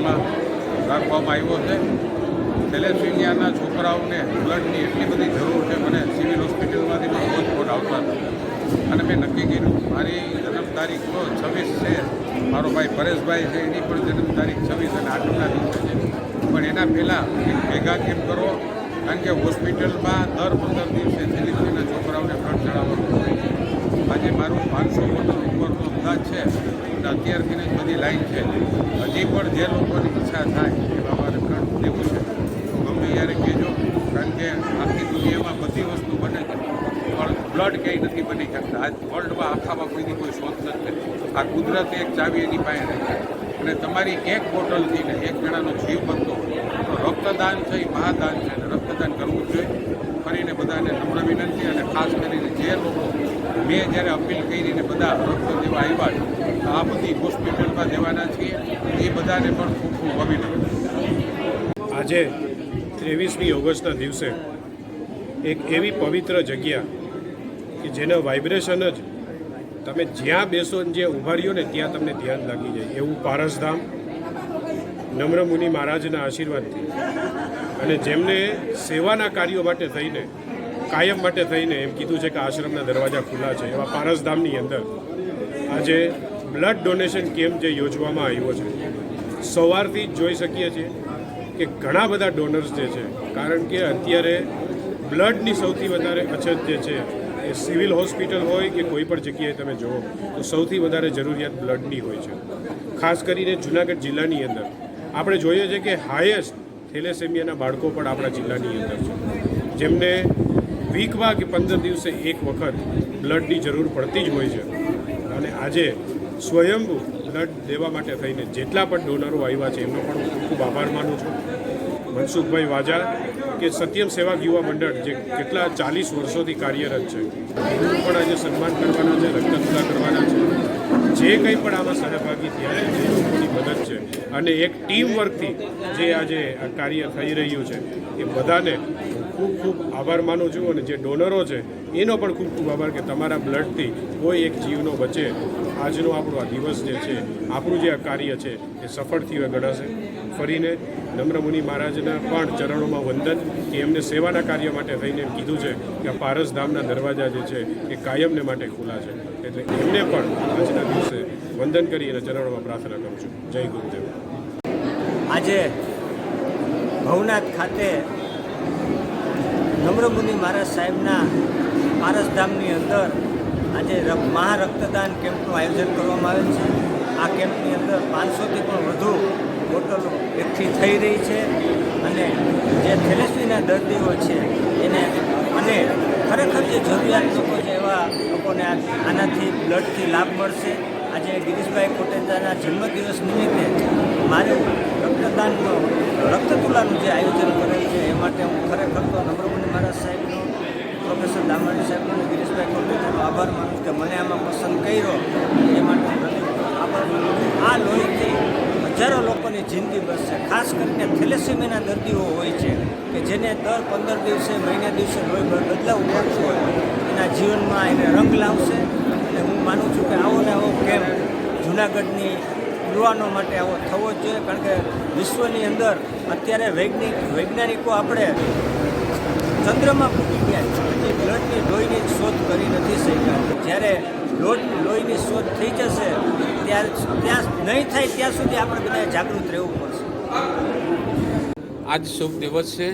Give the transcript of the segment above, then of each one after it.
કેમ્પમાં રાખવામાં આવ્યો છે. થેલેસીમિયાના છોકરાઓને બ્લડની એટલી બધી જરૂર છે, મને સિવિલ હોસ્પિટલમાંથી પણ રોજ ફોન આવતા હતા. અને મેં નક્કી કર્યું, મારી જન્મ તારીખ તો છવ્વીસ છે. મારો ભાઈ પરેશભાઈ છે, એની પણ જન્મ તારીખ છવ્વીસ અને આઠમના દિવસે છે. પણ એના પહેલાં ભેગા કેમ કરો? કારણ કે હોસ્પિટલમાં દર પંદર દિવસે થેલેસીમિયાના છોકરાઓને બ્લડ ચડાવવાનું હોય આજે મારું પાંચસો બોટલ ઉપરનો અંદાજ છે. અત્યારથી બધી લાઈન છે. હજી પણ જે લોકોની ઈચ્છા થાય એવા મારે બ્લડ દેવું છે. તો ગમે ત્યારે કહેજો, કારણ કે આખી દુનિયામાં બધી વસ્તુ બને છે. પણ બ્લડ ક્યાંય નથી બની શકતા. આજ વર્લ્ડમાં આખામાં કોઈની કોઈ શોધ નથી આ કુદરતે એક ચાવી એની પાસે છે અને તમારી એક બોટલથી ને એક જણાનો જીવ બનતો તો રક્તદાન છે, એ મહાદાન છે. અને રક્તદાન કરવું જોઈએ. ફરીને બધાને નમ્ર વિનંતી અને ખાસ કરીને જે લોકો મેં જ્યારે અપીલ કરીને બધા રક્ત દેવા આવ્યા છે આ બધી હોસ્પિટલમાં દેવાના છીએ. એ બધાને પણ ખૂબ ખૂબ અભિનંદન. આજે ત્રેવીસમી ઓગસ્ટના દિવસે એક એવી પવિત્ર જગ્યા કે જેના વાઇબ્રેશન જ તમે જ્યાં બેસો જ્યાં ઊભા રહ્યો ને ત્યાં તમને ધ્યાન લાગી જાય. એવું પારસધામ નમ્રમુનિ મહારાજના આશીર્વાદથી અને જેમને સેવાના કાર્યો માટે થઈને, કાયમ માટે થઈને એમ કીધું છે કે આશ્રમના દરવાજા ખુલ્લા છે. એવા પારસધામની અંદર આજે બ્લડ ડોનેશન કેમ્પ જે યોજવામાં આવ્યો છે, સવારથી જ જોઈ શકીએ છીએ કે ઘણા બધા ડોનર્સ જે છે, કારણ કે અત્યારે બ્લડની સૌથી વધારે અછત જે છે, એ સિવિલ હોસ્પિટલ હોય કે કોઈ પણ જગ્યાએ તમે જુઓ, તો સૌથી વધારે જરૂરિયાત બ્લડની હોય છે. ખાસ કરીને જુનાગઢ જિલ્લાની અંદર. આપણે જોઈએ છે કે હાયેસ્ટ થેલેસેમિયાના બાળકો પણ આપણા જિલ્લાની અંદર છે. જેમને વીકમાં કે પંદર દિવસે એક વખત બ્લડની જરૂર પડતી જ હોય છે. અને આજે સ્વયંભૂ બ્લડ દેવા માટે થઈને જેટલા પણ ડોનરો આવ્યા છે, એમનો પણ ખૂબ ખૂબ આભાર માનું છું. મનસુખભાઈ વાજા કે સત્યમ સેવા યુવા મંડળ, જે કેટલા ચાલીસ વર્ષોથી કાર્યરત છે, એનું પણ આજે સન્માન કરવાના છે, રક્તદાન કરવાના છે. જે કંઈ પણ આમાં સહભાગી થયા છે જે લોકોની મદદ છે. અને એક ટીમ વર્કથી જે આજે કાર્ય થઈ રહ્યું છે, એ બધાને ખૂબ ખૂબ આભાર માનું છું અને જે ડોનરો છે, એનો પણ ખૂબ ખૂબ આભાર કે તમારા બ્લડથી કોઈ એક જીવનો બચે. આજનો આપણો આ દિવસ જે છે, આપણું જે આ કાર્ય છે, એ સફળ થયું ગણાશે. ફરીને નમ્રમુનિ મહારાજના પણ ચરણોમાં વંદન કે એમને સેવાના કાર્ય માટે થઈને કીધું છે કે આ પારસધામના દરવાજા જે છે, એ કાયમને માટે ખુલ્લા છે. એટલે એમને પણ આજના દિવસે વંદન કરી અને ચરણોમાં પ્રાર્થના કરું છું. જય ગુરુદેવ. આજે ભવનાથ ખાતે નમ્રમુનિ મહારાજ સાહેબના પારસધામની અંદર આજે મહારક્તદાન કેમ્પનું આયોજન કરવામાં આવેલ છે. આ કેમ્પની અંદર પાંચસોથી પણ વધુ બોટલો એકઠી થઈ રહી છે અને જે થેલેસમીના દર્દીઓ છે એને, અને ખરેખર જે જરૂરિયાત લોકો છે એવા લોકોને આનાથી બ્લડથી લાભ મળશે. આજે ગિરીશભાઈ કોટેજાના જન્મદિવસ નિમિત્તે મારે રક્તદાનનું, રક્તતુલાનું જે આયોજન કરેલ છે, એ માટે હું ખરેખર તો નમ્રમુનિ મહારાજ સાહેબનો, પ્રોફેસર દામાણી સાહેબનો ગિરીશભાઈ કોટેજાનો આભાર માનું કે મને આમાં પસંદ કર્યો. એ માટે હું આભાર માનું આ લોહીથી હજારો લોકોની જિંદગી બચશે ખાસ કરીને થેલેસેમિયાના દર્દીઓ હોય છે કે જેને દર પંદર દિવસે, મહિના દિવસે લોહી બદલાવું પડતું હોય. એના જીવનમાં એને રંગ લાવશે. અને હું માનું છું કે આવો ને આવો કેમ્પ જુનાગઢની યુવાનો માટે આવો થવો જ જોઈએ, કારણ કે વિશ્વની અંદર અત્યારે વૈજ્ઞાનિક, વૈજ્ઞાનિકો આપણે ચંદ્રમાં પૂકી ગયા છે. બ્લડની લોહીની શોધ કરી નથી શક્યા. જ્યારે લોટ લોહીની શોધ થઈ જશે, ત્યારે ત્યાં નહીં થાય ત્યાં સુધી આપણે બધાએ જાગૃત રહેવું પડશે. આજ શુભ દિવસ છે.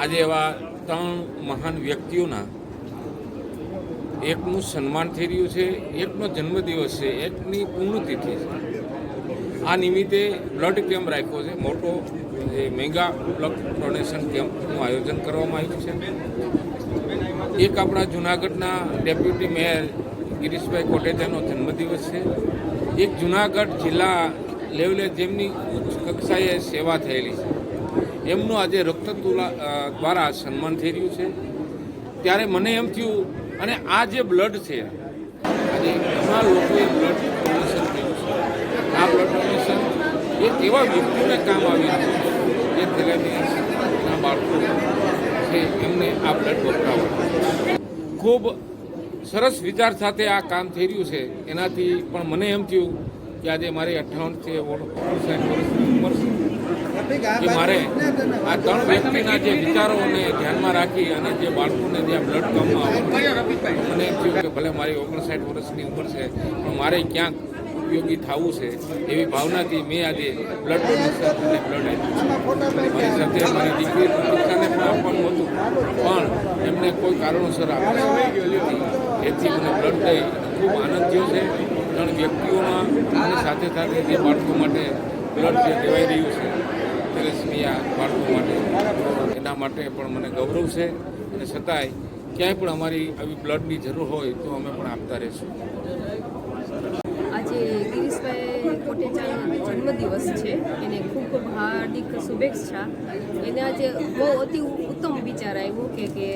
આજે એવા ત્રણ મહાન વ્યક્તિઓના એકનું સન્માન થઈ રહ્યું છે એકનો જન્મદિવસ છે એકની પૂર્ણતિથિ છે. આ નિમિત્તે બ્લડ કેમ્પ રાખ્યો છે મોટો જે મેગા બ્લડ ડોનેશન કેમ્પનું આયોજન કરવામાં આવ્યું છે. એક આપણા જુનાગઢના ડેપ્યુટી મેયર ગિરીશભાઈ કોટેચાનો જન્મદિવસ છે. એક જુનાગઢ જિલ્લા લેવલે જેમની ઉચ્ચ કક્ષાએ સેવા થયેલી છે. એમનું આજે રક્તતુલા અ, દ્વારા સન્માન થઈ રહ્યું છે. ત્યારે મને એમ થયું અને આ જે બ્લડ છે, આજે ઘણા લોકોએ બ્લડ ડોનેશન કર્યું છે. આ બ્લડ ડોનેશન એ એવા વ્યક્તિઓને કામ આવી રહ્યું જે થેલેમિયાના બાળકો છે, એમને આ બ્લડ વપરાવવા ખૂબ સરસ વિચાર સાથે આ કામ થઈ રહ્યું છે. એનાથી પણ મને એમ થયું કે આજે મારી અઠ્ઠાવનથી ઓગણસાઠ વર્ષની ઉંમર છે. કે મારે આ ત્રણ વ્યક્તિના જે વિચારોને ધ્યાનમાં રાખી અને જે બાળકોને જ્યાં બ્લડ કામમાં મને એમ થયું કે ભલે મારી ઓગણસાઠ વર્ષની ઉંમર છે પણ મારે ક્યાંક ઉપયોગી થવું છે એવી ભાવનાથી મેં આજે બ્લડ ડોનેશન બ્લડ આપ્યું મારી સાથે મારી દીકરી પ્રતિક્ષાને પણ આપવાનું હતું પણ એમને કોઈ કારણોસર નથી એથી મને બ્લડ દઈ ખૂબ આનંદ થયો છે. ત્રણ વ્યક્તિઓમાં અને સાથે સાથે જે બાળકો માટે બ્લડ જે દેવાઈ રહ્યું છે તેરેસમિયા બાળકો માટે. એના માટે પણ મને ગૌરવ છે. અને છતાંય ક્યાંય પણ અમારી આવી બ્લડની જરૂર હોય તો અમે પણ આપતા રહીશું. આજે ગિરીશભાઈ કોટેચાનો જન્મદિવસ છે. એને ખૂબ ખૂબ હાર્દિક શુભેચ્છા. એને આજે બહુ અતિ ઉત્તમ વિચાર આવ્યો કે કે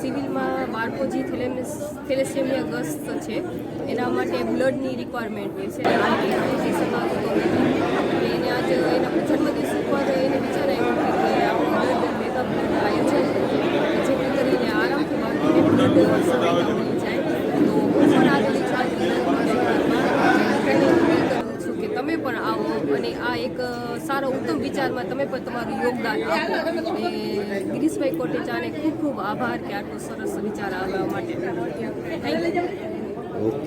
સિવિલમાં બાળકો જે થેલેમ થેલેસેમિયા ગ્રસ્ત છે, એના માટે બ્લડની રિક્વાયરમેન્ટ હોય છે. એને આજે એના જન્મદિવસ ઉપર એને વિચાર આવ્યો કે કે આપણે બ્લડ બેકઅપ આયોજન કરીએ જેથી કરીને આરામથી બાળકોને બ્લડ સહાયતા મળી જાય તો હું પણ આગળ છું કે તમે પણ આવો અને આ એક સારો ઉત્તમ વિચારમાં તમે પણ તમારું યોગદાન આપો. અને ગિરીશભાઈ કોટેચાને ખૂબ ખૂબ આભાર કે આટલો સરસ વિચાર આવવા માટે. Thank you